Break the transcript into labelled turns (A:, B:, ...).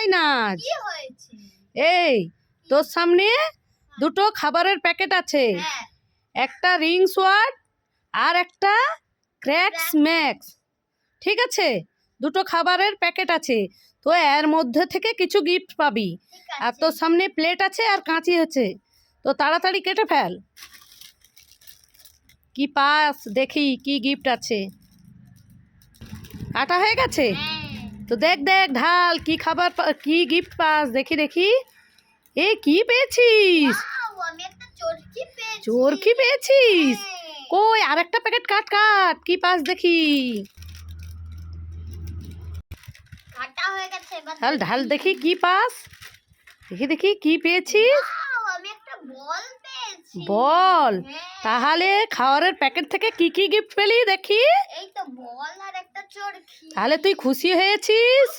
A: কোথায় নাচ এই তোর সামনে হ্যাঁ। দুটো খাবারের প্যাকেট আছে
B: হ্যাঁ।
A: একটা রিংস ওয়ার্ড আর একটা ক্র্যাক্স ম্যাক্স ঠিক আছে দুটো খাবারের প্যাকেট আছে তো এর মধ্যে থেকে কিছু গিফট পাবি আর তোর সামনে প্লেট আছে আর কাঁচি আছে তো তাড়াতাড়ি কেটে ফেল কি পাস দেখি কি গিফট আছে কাটা হয়ে গেছে
B: হ্যাঁ।
A: তো দেখ দেখ ঢাল কি খবর কি গিফট পাস দেখি দেখি এ কি পেয়েছিস
B: ও আমি একটা চোরকি পেয়েছি
A: চোরকি পেয়েছিস
B: ওই
A: হ্যাঁ। আরেকটা প্যাকেট কাট কাট কি পাস দেখি
B: কাটা হয়ে গেছে এবার
A: ঢাল ঢাল দেখি কি পাস দেখি দেখি কি পেয়েছিস
B: ও আমি একটা বল পেয়েছি
A: বল
B: হ্যাঁ।
A: তাহলে খাবারের প্যাকেট থেকে কি কি গিফট পেলি দেখি
B: এই তো বল
A: তাহলে তুই খুশি হয়েছিস